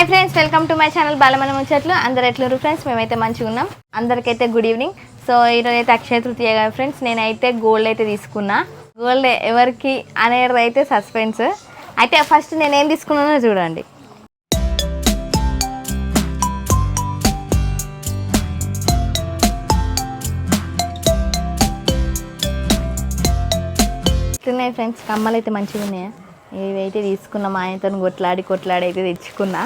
Hi friends welcome to my channel బాలమన ముచ్చట్లు. అందరు ఎట్లరు friends? మేమైతే మంచిగా ఉన్నాం. అందరికైతే గుడ్ ఈవినింగ్. సో ఈరోజు అయితే అక్షయ తృతీయ కదా ఫ్రెండ్స్ నేనైతే గోల్డ్ అయితే తీసుకున్నా. గోల్డ్ ఎవరికి అనేది అయితే సస్పెన్స్ అయితే ఫస్ట్ నేనేం తీసుకున్నానో చూడండి. ఉన్నాయి ఫ్రెండ్స్? కమ్మలు అయితే మంచిగా ఉన్నాయా ఇవైతే తీసుకున్నా మా ఆయనతో కొట్లాడి కొట్లాడి అయితే తెచ్చుకున్నా.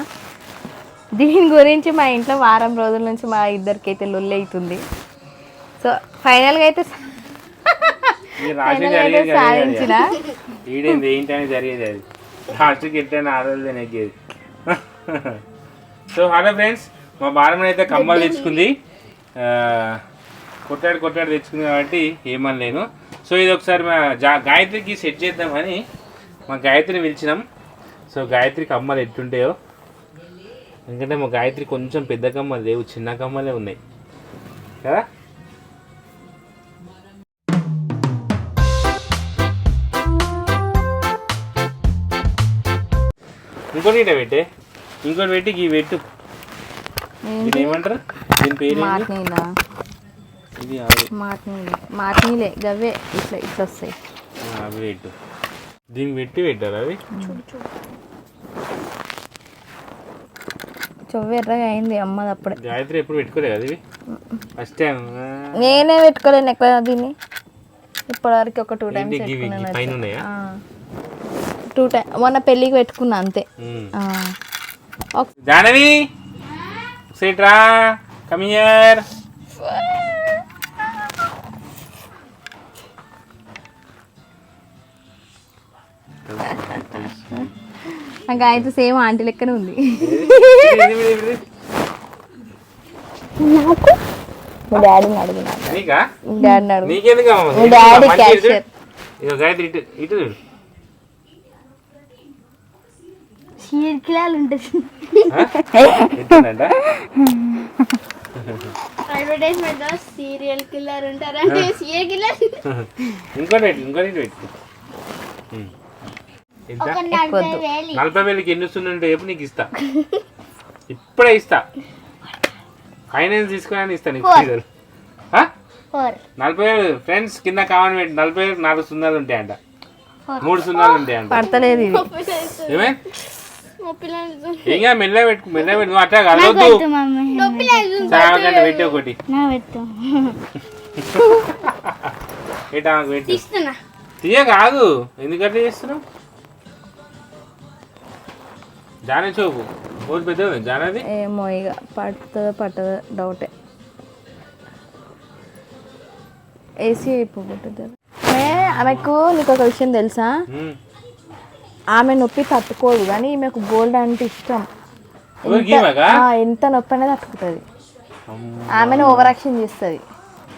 దీని గురించి మా ఇంట్లో వారం రోజుల నుంచి మా ఇద్దరికి అయితే లొల్లి అవుతుంది సో ఫైనల్గా అయితే సాధించిన. సో హలో ఫ్రెండ్స్ మా బాలమని అయితే కమ్మలు తెచ్చుకుంది. కొట్టాడు కొట్టాడు తెచ్చుకుంది కాబట్టి ఏమని లేను సో ఇది ఒకసారి మా జా గాయత్రికి సెట్ చేద్దామని మా గాయత్రిని పిలిచినాం. సో గాయత్రి కమ్మలు ఎట్టుంటాయో ఎందుకంటే మా గాయత్రి కొంచెం పెద్ద కమ్మలు లేవు చిన్న కమ్మలే ఉన్నాయి. కదా? ఇంకోటి ఇట పెట్టే. ఇంకోటి పెట్టి ఇవి పెట్టు. ఇది ఏమంటారు? దీని పేరు ఇది. మాట్నీలే. మాట్నీలే. గవే ఇట్లా ఇట్లా వస్తాయి. అవి పెట్టు. దీనికి పెట్టి పెట్టారు అవి? చొవ్వ ఎర్రగా అయింది అమ్మది అప్పుడే. గాయత్రి ఎప్పుడు పెట్టుకోలేదు కదా ఇవి? ఫస్ట్ టైం నేనే పెట్టుకోలేను ఎక్కువ దీన్ని? ఇప్పటివరకు ఒక టూ టైమ్స్ ఏంటి ఇవి పెట్టుకున్నాను పైన ఉన్నాయా? టూ టైమ్ మొన్న పెళ్ళికి పెట్టుకున్నా అంతే. జానవి సిట్రా కమియర్ నాకు అయితే సేమ్ ఆంటీ లెక్కనే ఉంది. మా డాడీని అడిగిన. నీకా? డాడీని అడుగు నీకెందుకు మీ డాడీ క్యాషియర్. ఇక గాయత్రి ఇటు ఇటు చూడు. చీరకిలాలు ఉంటుంది ఆ? ఎట్లుందంట? అడ్వర్టైజ్మెంట్లో సీరియల్ కిల్లర్ ఉంటారు. అంటే సీరియల్ కిల్లర్ ఇంకోటి పెట్టు ఇంకోటి ఇటు పెట్టు. ఉమ్. నలభై వేలు వేలకి ఎన్ని వస్తుందంటే చెప్పు నీకు ఇస్తా. ఇప్పుడే ఇస్తా. ఫైనాన్స్ తీసుకుని ఇస్తా నీకు? ఫోర్. నలభై వేలు. ఫ్రెండ్స్ కింద కామన్ పెట్టి నలభై వేలకు నాలుగు సున్నాలు ఉంటాయంట మూడు సున్నాలు ఉంటాయంట పడతలేదు ఏమే? కాదు మెల్ల పెట్టు మెల్ల పెట్టు నువ్వు అట్లా కలవద్దు పెట్టి ఒకటి. నా పెట్టు పెట్టా. తీయ కాదు ఎందుకంటే చేస్తున్నావు? జానే చూపు. ఓటు పెద్దది జానది? ఏమో ఇక పడుతుందో పట్టదో డౌటే. ఏసీ అయిపోతుంది ఆమెకు నీకు ఒక విషయం తెలుసా. ఆమె నొప్పి తట్టుకోదు కానీ ఈమెకు గోల్డ్ అంటే ఇష్టం. ఎంత నొప్పి అనేది తట్టుకుంటుంది. ఆమెను ఓవర్ యాక్షన్ చేస్తుంది.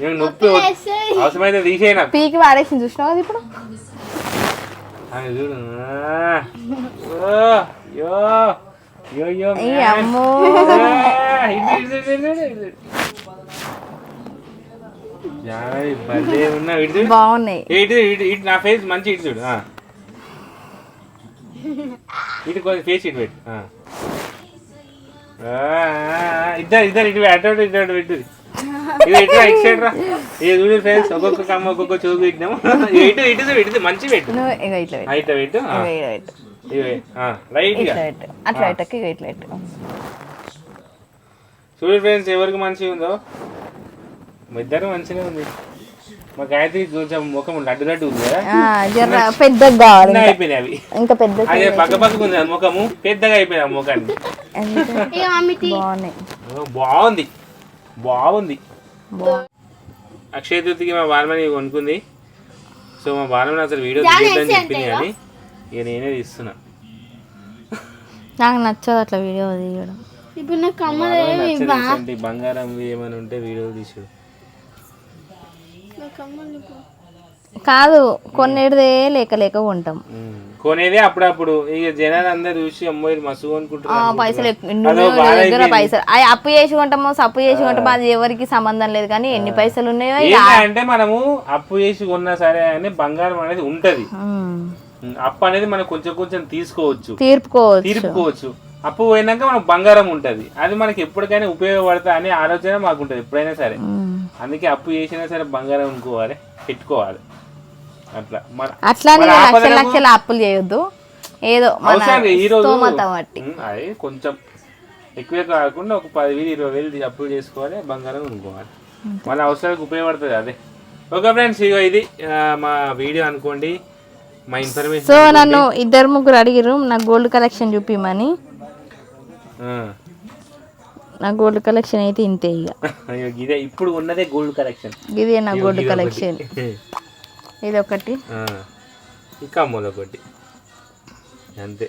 ఏం నొప్పి అవసరమైతే పీకి వాడేసింది చూసినావు అది ఇప్పుడు? అమ్మో. బాగున్నాయి. ఇటు నా ఫేస్ మంచి ఇటు చూడు. ఆ. ఇటు కొంచెం ఫేస్ ఇటు పెట్టు. ఇద్దరు ఇద్దరు ఇటు అటు అటు ఇటు అటు పెట్టు ఇది ఇటు ఇటు సైడ్ రా. ఇది చూడు ఫ్రెండ్స్ ఒక్కొక్క కమ్మ ఒక్కొక్క చూపు పెట్టినాము. ఇటు ఇటు మంచి పెట్టు. ఇట్లా పెట్టు. ఇట్లా పెట్టు. పెట్టు అట్లా ఇట్లా చూడు ఫ్రెండ్స్ ఎవరికి మంచిగా ఉందో? మా ఇద్దరు మంచిగా ఉంది. మా గాయత్రి కొంచెం ముఖం లడ్డు లడ్డు ఉంది కదా? పెద్దగా కావాలి. అయిపోయినాయి అవి ఇంకా పెద్ద అదే పక్క పక్కకు ఉంది ముఖము పెద్దగా అయిపోయింది ఆ ముఖాన్ని. బాగుంది. బాగుంది. అక్షయ తృతికి మా బాలమని కొనుక్కుంది. సో మా బాలమని అసలు వీడియో తీయద్దని చెప్పింది? కానీ ఇక నేనే తీస్తున్నా. నాకు నచ్చదు అట్లా వీడియో తీయడం. ఇప్పుడు నాకు కమ్మలు బంగారం ఏమైనా ఉంటే వీడియోలు తీసుడు. కాదు కొన్నిటిదే లేక లేక కొంటాం. ఉమ్. కొనేదే అప్పుడప్పుడు. ఇక జనాలు అందరు చూసి అమ్మాయిలు మస్తు ఆ, అనుకుంటున్నారు. పైసలు దగ్గర. పైసలు. అవి అప్పు చేసి కొంటామో సప్పు చేసి కొంటామో అది ఎవరికి సంబంధం లేదు కానీ ఎన్ని పైసలు ఉన్నాయో ఇక ఏంటంటే మనము అప్పు చేసి కొన్నా సరే అని బంగారం అనేది ఉంటది. అప్పు అనేది మనం కొంచెం కొంచెం తీసుకోవచ్చు. తీర్పుకోవచ్చు. తీర్పుకోవచ్చు. అప్పు పోయినాక మనకు బంగారం ఉంటుంది. అది మనకి ఎప్పటికైనా ఉపయోగపడతా అనే ఆలోచన మాకు ఉంటుంది ఎప్పుడైనా సరే. అందుకే అప్పు చేసినా సరే బంగారం అనుకోవాలి పెట్టుకోవాలి. అట్లా. అట్లా లక్షల లక్షల అప్పులు చేయొద్దు. ఏదో బట్టి అది కొంచెం ఎక్కువ కాకుండా ఒక పది వేలు ఇరవై వేలు అప్పులు చేసుకోవాలి బంగారం కొనుక్కోవాలి. మన అవసరాలకు ఉపయోగపడుతుంది అదే. ఓకే ఫ్రెండ్స్ ఇగో ఇది మా వీడియో అనుకోండి. మా ఇన్ఫర్మేషన్ సో నన్ను ఇద్దరు ముగ్గురు అడిగిరు నా గోల్డ్ కలెక్షన్ చూపిమని. నా గోల్డ్ కలెక్షన్ అయితే ఇంతే ఇక ఇదే ఇప్పుడు ఉన్నదే గోల్డ్ కలెక్షన్ ఇదే నా గోల్డ్ కలెక్షన్ ఇది ఒకటి. ఇంకా మొదొకటి అంతే.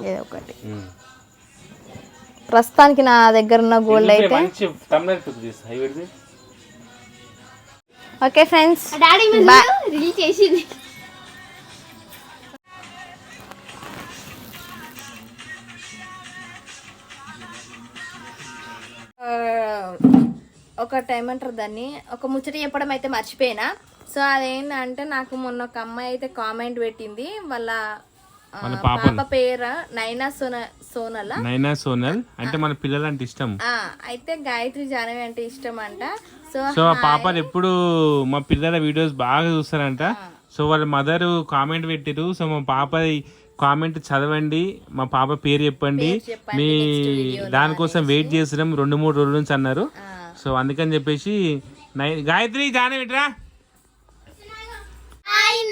ఇది ఒకటి. ప్రస్తుతానికి నా దగ్గర ఉన్న గోల్డ్ అయితే ఓకే ఫ్రెండ్స్ డాడీ. రిలీజ్ చేసింది. ఒకటి ఏమంటారు దాన్ని. ఒక ముచ్చట చెప్పడం అయితే మర్చిపోయినా. సో అదేంటంటే నాకు మొన్న ఒక అమ్మాయి అయితే కామెంట్ పెట్టింది. వాళ్ళ. పాప పేరు నైనా సోన సోనల. నైనా సోనల్ అంటే మన పిల్లలంటే ఇష్టం. అయితే గాయత్రి జానవి అంటే ఇష్టం అంట సో సో ఆ పాపలు ఎప్పుడు మా పిల్లల వీడియోస్ బాగా చూస్తారంట. సో వాళ్ళ మదర్ కామెంట్ పెట్టిరు సో మా పాప కామెంట్ చదవండి. మా పాప పేరు చెప్పండి. మీ దానికోసం వెయిట్ చేస్తున్నాం రెండు మూడు రోజుల నుంచి అన్నారు. సో అందుకని చెప్పేసి నై గాయత్రి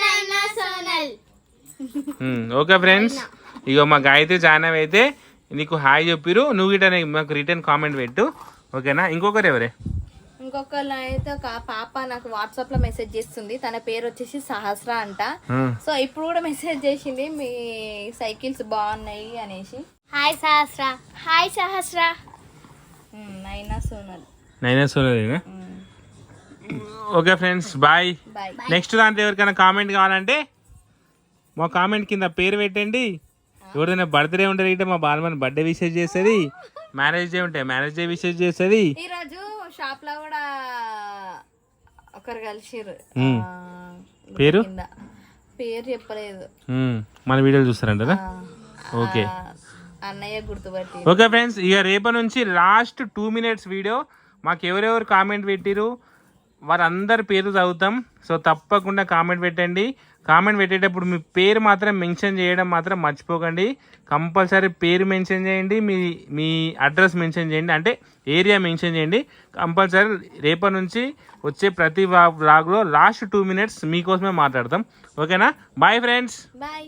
నైనా సోనల్ ఓకే ఫ్రెండ్స్. ఇగో మా గాయత్రి జానవి అయితే నీకు హాయ్ చెప్పిరు. నువ్వు గిట్ట మాకు రిటర్న్ కామెంట్ పెట్టు. ఓకేనా? ఇంకొకరు ఎవరే? ఇంకొకళ్ళు అయితే ఒక పాప నాకు వాట్సాప్లో మెసేజ్ చేస్తుంది. తన పేరు వచ్చేసి సహస్ర అంట. సో ఇప్పుడు కూడా మెసేజ్ చేసింది మీ సైకిల్స్ బాగున్నాయి అనేసి. హాయ్ సహస్ర. హాయ్ సహస్ర. నైనా సోనల్. నైనా సోనలేనా ఓకే ఫ్రెండ్స్ బాయ్. నెక్స్ట్ దాంట్లో ఎవరికైనా కామెంట్ కావాలంటే మా కామెంట్ కింద పేరు పెట్టండి. ఎవరిదైనా బర్త్డే ఉంటుంది అంటే మా బాలమని బర్త్డే విషెస్ చేస్తుంది మ్యారేజ్ డే ఉంటే మ్యారేజ్ డే విషెస్ చేస్తుంది. ఈరోజు షాప్లో కూడా ఒకరు పేరు? కింద. పేరు చెప్పలేదు. మన వీడియోలు చూస్తారంటారా ఓకే. అన్నయ్య గుర్తుపట్టి ఓకే ఫ్రెండ్స్ ఇక రేపటి నుంచి లాస్ట్ టూ మినిట్స్ వీడియో మాకు ఎవరెవరు కామెంట్ పెట్టిరు వారందరి పేరు చదువుతాం. సో తప్పకుండా కామెంట్ పెట్టండి. కామెంట్ పెట్టేటప్పుడు మీ పేరు మాత్రం మెన్షన్ చేయడం మాత్రం మర్చిపోకండి. కంపల్సరీ పేరు మెన్షన్ చేయండి. మీ మీ అడ్రస్ మెన్షన్ చేయండి. అంటే ఏరియా మెన్షన్ చేయండి. కంపల్సరీ రేపటి నుంచి వచ్చే ప్రతి వ్లాగ్లో లాస్ట్ టూ మినిట్స్ మీకోసమే మాట్లాడతాం. ఓకేనా? Bye friends bye